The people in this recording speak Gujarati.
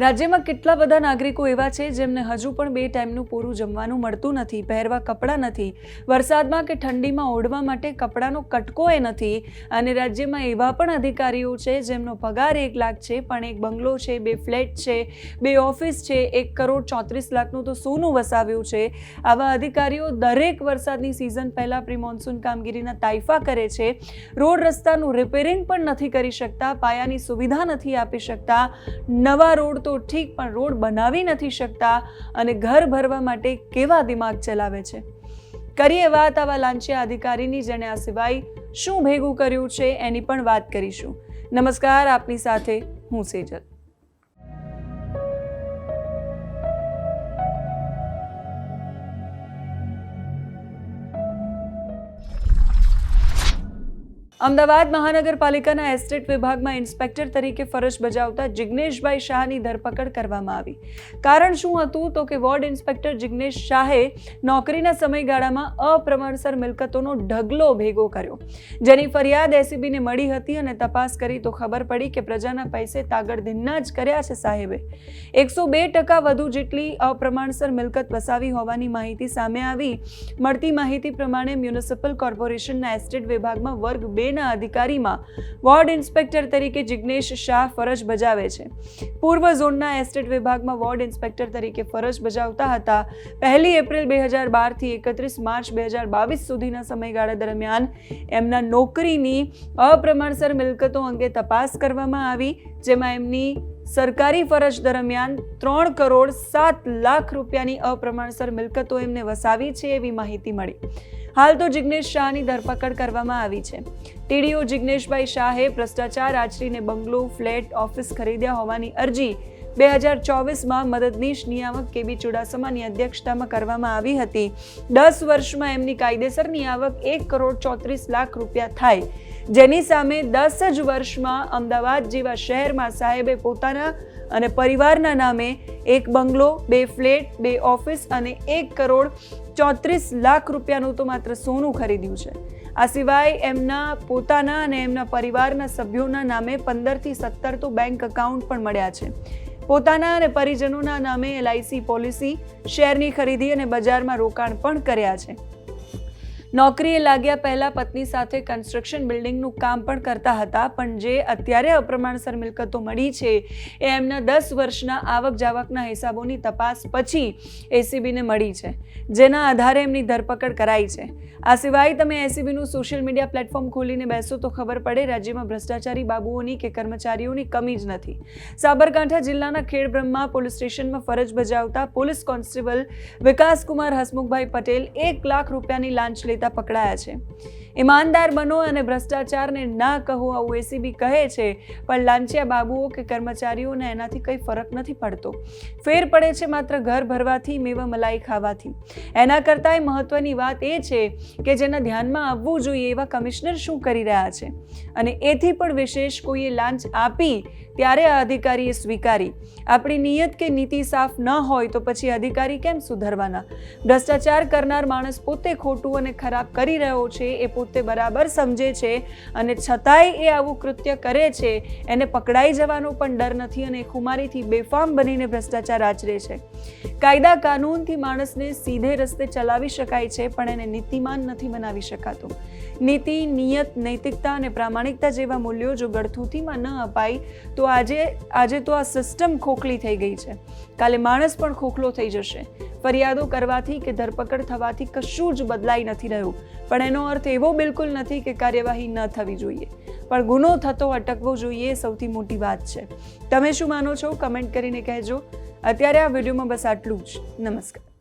રાજ્યમાં કેટલા બધા નાગરિકો એવા છે જેમને હજુ પણ બે ટાઈમનું પૂરું જમવાનું મળતું નથી, પહેરવા કપડાં નથી, વરસાદમાં કે ઠંડીમાં ઓઢવા માટે કપડાંનો કટકો એ નથી અને રાજ્યમાં એવા પણ અધિકારીઓ છે જેમનો પગાર એક લાખ છે, પણ એક બંગલો છે, બે ફ્લેટ છે, બે ઓફિસ છે, એક કરોડ ચોત્રીસ લાખનું તો સોનું વસાવ્યું છે. આવા અધિકારીઓ દરેક વરસાદની સિઝન પહેલાં પ્રી મોન્સૂન કામગીરીના તાઇફા કરે છે. રોડ રસ્તાનું રિપેરિંગ પણ નથી કરી શકતા, પાયાની સુવિધા નથી આપી શકતા, નવા રોડ તો ઠીક, પણ રોડ બનાવી નથી શકતા અને ઘર ભરવા માટે કેવા દિમાગ ચલાવે છે? કરીએ વાત આવા લાંચિયા અધિકારીની જેણે આ સિવાય શું ભેગું કર્યું છે એની પણ વાત કરીશું. નમસ્કાર, આપની સાથે હું સેજલ. અમદાવાદ મહાનગરપાલિકાના એસ્ટેટ વિભાગમાં ઇન્સ્પેક્ટર તરીકે ફરજ બજાવતા જિગ્નેશભાઈ શાહની ધરપકડ કરવામાં આવી. કારણ શું હતું? તો કે વોર્ડ ઇન્સ્પેક્ટર જિગ્નેશ શાહે નોકરીના સમયગાળામાં અપ્રમાણસર મિલકતોનો ઢગલો ભેગો કર્યો. જેની ફરિયાદ એસીબીને મળી હતી અને તપાસ કરી તો ખબર પડી કે પ્રજાના પૈસે તાગડધીનના જ કર્યા છે સાહેબે. એકસો બે ટકા વધુ જેટલી અપ્રમાણસર મિલકત વસાવી હોવાની માહિતી સામે આવી. મળતી માહિતી પ્રમાણે મ્યુનિસિપલ કોર્પોરેશનના એસ્ટેટ વિભાગમાં વર્ગ બે ના અધિકારીમાં વોર્ડ ઇન્સ્પેક્ટર તરીકે જિજ્ઞેશ શાહ ફરજ બજાવે છે. પૂર્વ ઝોનના એસ્ટેટ વિભાગમાં વોર્ડ ઇન્સ્પેક્ટર તરીકે ફરજ બજાવતા હતા. પહેલી એપ્રિલ બે હજાર બારથી એકત્રીસ માર્ચ બે હજાર બાવીસ સુધીના સમયગાળા દરમિયાન એમના નોકરીની અપ્રમાણસર મિલકતો અંગે તપાસ કરવામાં આવી, જેમાં એમની સરકારી ફરજ દરમિયાન ત્રણ કરોડ સાત લાખ રૂપિયાની અપ્રમાણસર મિલકતો એમને વસાવી છે એવી માહિતી મળી. હાલ તો જિગ્નેશ શાહની ધરપકડ કરવામાં આવી છે. ટીડીઓ જિગ્નેશભાઈ શાહે ભ્રષ્ટાચાર આચરીને બંગલો, ફ્લેટ, ઓફિસ ખરીદ્યા હોવાની અરજી બે હજાર ચોવીસમાં મદદનીશ નિયામક કેબી ચુડાસમાની અધ્યક્ષતામાં કરવામાં આવી હતી. દસ વર્ષમાં એમની કાયદેસરની આવક એક કરોડ ચોત્રીસ લાખ રૂપિયા થાય. જેની સામે દસ જ વર્ષમાં અમદાવાદ જેવા શહેરમાં સાહેબે પોતાના અને પરિવારના નામે એક બંગલો, બે ફ્લેટ, બે ઓફિસ અને એક કરોડ ચોત્રીસ લાખ રૂપિયાનું તો માત્ર સોનું ખરીદ્યું છે. આ સિવાય એમના પોતાના અને એમના પરિવારના સભ્યોના નામે પંદરથી સત્તર તો બેંક એકાઉન્ટ પણ મળ્યા છે. પોતાના અને પરિજનોના નામે એલઆઈસી પોલિસી શેરની ખરીદી અને બજારમાં રોકાણ પણ કર્યા છે. નોકરીએ લાગ્યા પહેલા પત્ની સાથે કન્સ્ટ્રક્શન બિલ્ડિંગનું કામ પણ કરતા હતા, પણ જે અત્યારે અપ્રમાણસર મિલકતો મળી છે, એ એમના દસ વર્ષના આવક જાવકના હિસાબોની તપાસ પછી એસીબીને મળી છે, જેના આધારે એમની ધરપકડ કરાઈ છે. આ સિવાય તમે એસીબીનું સોશિયલ મીડિયા પ્લેટફોર્મ ખોલીને બેસો તો ખબર પડે, રાજ્યમાં ભ્રષ્ટાચારી બાબુઓની કે કર્મચારીઓની કમી જ નથી. સાબરકાંઠા જિલ્લાના ખેડબ્રહ્મા પોલીસ સ્ટેશનમાં ફરજ બજાવતા પોલીસ કોન્સ્ટેબલ વિકાસકુમાર હસમુખભાઈ પટેલ એક લાખ રૂપિયાની લાંચ લેતા પકડાયા છે. ઈમાનદાર બનો અને ભ્રષ્ટાચારને ના કહો, આવું એસીબી કહે છે. પણ લાંચિયા બાબુઓ કે કર્મચારીઓને એનાથી કંઈ ફરક નથી પડતો. ફેર પડે છે માત્ર ઘર ભરવાથી, મેવા મલાઈ ખાવાથી. એના કરતાંય મહત્વની વાત એ છે કે જેના ધ્યાનમાં આવવું જોઈએ એવા કમિશનર શું કરી રહ્યા છે. અને એથી પણ વિશેષ કોઈએ લાંચ આપી, ત્યારે આ અધિકારીએ સ્વીકારી. આપણી નિયત કે નીતિ સાફ ન હોય તો પછી અધિકારી કેમ સુધરવાના? ભ્રષ્ટાચાર કરનાર માણસ પોતે ખોટું અને ખરાબ કરી રહ્યો છે એ પોતે બરાબર સમજે છે અને છતાંય એ આવું કૃત્ય કરે છે, એને પકડાઈ જવાનો પણ ડર નથી અને ખુમારીથી બેફામ બનીને ભ્રષ્ટાચાર આચરે છે. કાયદા કાનૂનથી માણસને સીધે રસ્તે ચલાવી શકાય છે, પણ એને નીતિમાન નથી બનાવી શકાતો. નીતિ, નિયત, નૈતિકતા અને પ્રામાણિકતા જેવા મૂલ્યો જો ગળથૂથીમાં ન અપાય, તો આજે આજે તો આ સિસ્ટમ ખોખલી થઈ ગઈ છે. કાલે માણસ પણ ખોખલો થઈ જશે. ફરિયાદો કરવાથી કે ધરપકડ થવાથી કશું જ બદલાઈ નથી રહ્યું. પણ એનો અર્થ એવો બિલકુલ નથી કે કાર્યવાહી ન થવી જોઈએ. પણ ગુનો થતો અટકવો જોઈએ સૌથી મોટી વાત છે. તમે શું માનો છો? કમેન્ટ કરીને કહેજો. અત્યારે આ વિડીયોમાં બસ આટલું જ. નમસ્કાર.